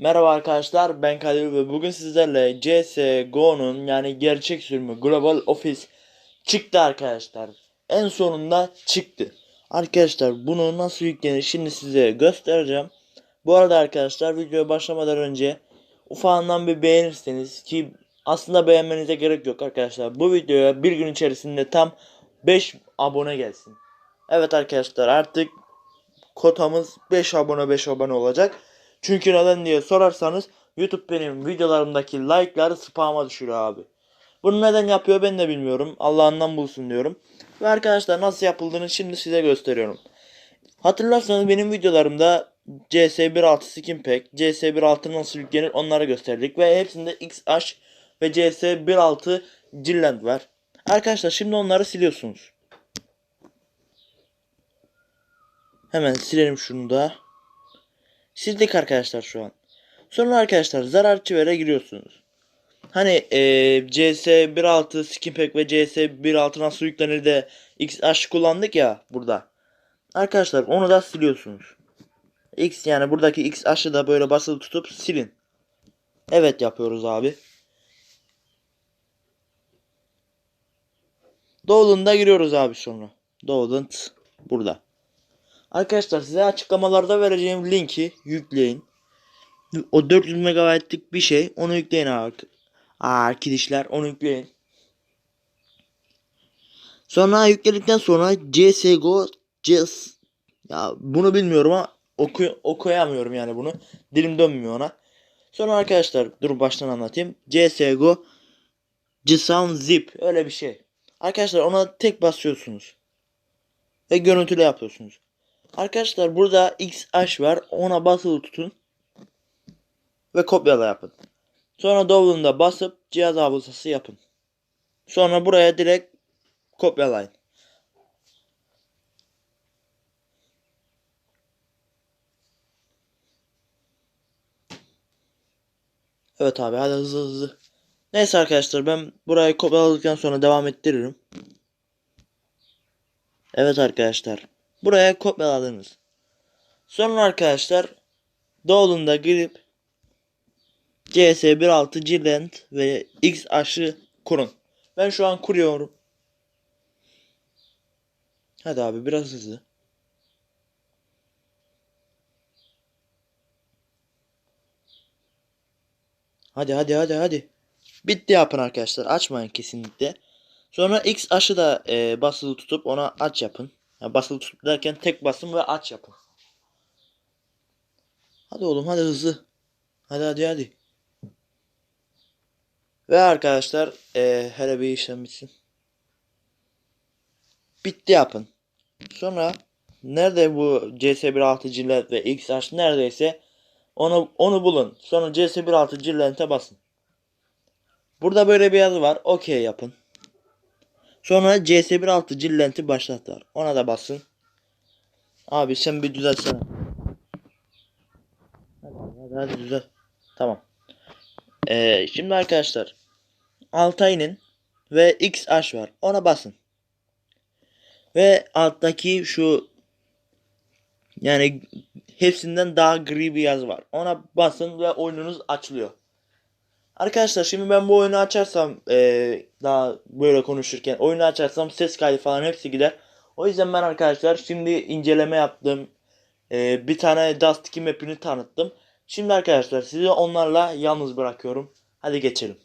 Merhaba arkadaşlar ben Kadir ve bugün sizlerle CSGO'nun yani gerçek sürümü Global Office çıktı arkadaşlar. En sonunda çıktı. Arkadaşlar bunu nasıl yüklenir şimdi size göstereceğim. Bu arada arkadaşlar videoya başlamadan önce ufağından bir beğenirseniz ki aslında beğenmenize gerek yok arkadaşlar. Bu videoya bir gün içerisinde tam 5 abone gelsin. Evet arkadaşlar artık kotamız 5 abone 5 abone olacak. Çünkü neden diye sorarsanız YouTube benim videolarımdaki like'ları spam'a düşürüyor abi. Bunu neden yapıyor ben de bilmiyorum. Allah'ından bulsun diyorum. Ve arkadaşlar nasıl yapıldığını şimdi size gösteriyorum. Hatırlarsanız benim videolarımda CS 1.6 skin pack, CS 1.6 nasıl yüklenir onları gösterdik ve hepsinde XH ve CS 1.6 Cilland var. Arkadaşlar şimdi onları siliyorsunuz. Hemen silelim şunu da. Sildik arkadaşlar şu an. Sonra arkadaşlar zarar çivere giriyorsunuz. Hani eee CS 1.6 skin pack ve CS 1.6 nasıl yüklenir de XH kullandık ya burada. Arkadaşlar onu da siliyorsunuz. X yani buradaki XH'ı da böyle basılı tutup silin. Evet yapıyoruz abi. Download'a giriyoruz abi sonra. Download burada. Arkadaşlar size açıklamalarda vereceğim linki yükleyin. O 400 MB'lik bir şey. Onu yükleyin. Arkadaşlar onu yükleyin. Sonra yükledikten sonra CSGO CS ya bunu bilmiyorum ama oku okuyamıyorum yani bunu. Dilim dönmüyor ona. Sonra arkadaşlar dur baştan anlatayım. CSGO Gsound Zip öyle bir şey. Arkadaşlar ona tek basıyorsunuz. Ve görüntülü yapıyorsunuz. Arkadaşlar burada XH var. Ona basılı tutun. Ve kopyala yapın. Sonra download'a basıp cihaz hafızası yapın. Sonra buraya direkt kopyalayın. Evet abi hadi hızlı hızlı. Neyse arkadaşlar ben burayı kopyaladıktan sonra devam ettiririm. Evet arkadaşlar. Buraya kopyaladınız. Sonra arkadaşlar Download'a girip CS 1.6 Gland ve X aşı kurun. Ben şu an kuruyorum. Hadi abi biraz hızlı. Hadi hadi hadi hadi. Bitti yapın arkadaşlar. Açmayın kesinlikle. Sonra X aşı da e, basılı tutup ona aç yapın. Yani basılı tutup derken tek basın ve aç yapın. Hadi oğlum hadi hızlı. Hadi hadi hadi. Ve arkadaşlar e, hele bir işlem bitsin. Bitti yapın. Sonra nerede bu CS 1.6 cillet ve XH neredeyse onu onu bulun. Sonra CS 1.6 cillete basın. Burada böyle bir yazı var. OK yapın. Sonra CS 1.6 cillenti başlattılar. Ona da basın. Abi sen bir düzeltsene. Hadi hadi, hadi düzel. Tamam. Ee, şimdi arkadaşlar Altay'ın ve XH var. Ona basın. Ve alttaki şu yani hepsinden daha gri bir yazı var. Ona basın ve oyununuz açılıyor. Arkadaşlar şimdi ben bu oyunu açarsam eee, daha böyle konuşurken oyunu açarsam ses kaydı falan hepsi gider. O yüzden ben arkadaşlar şimdi inceleme yaptım. Eee, bir tane Dust 2 map'ini tanıttım. Şimdi arkadaşlar sizi onlarla yalnız bırakıyorum. Hadi geçelim.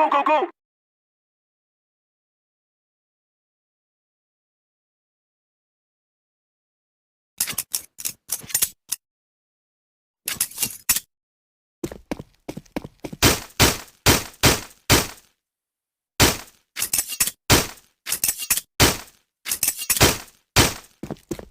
go, go, go! you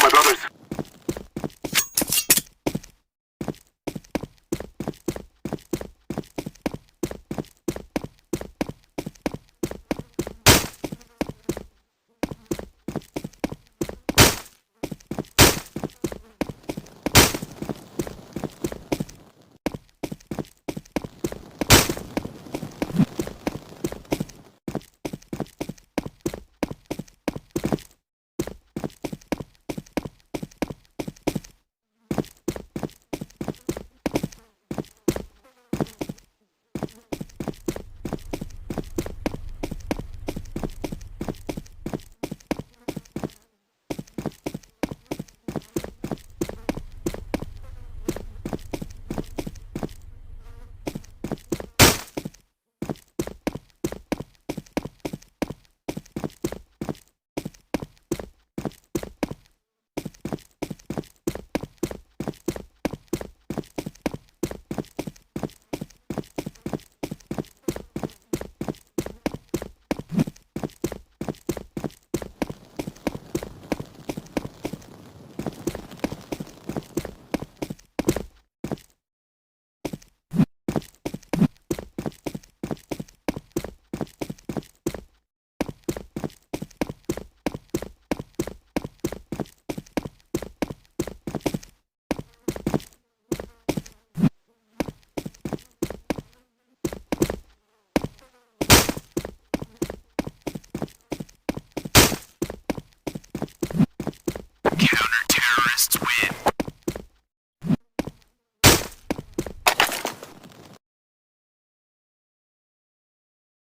my brothers.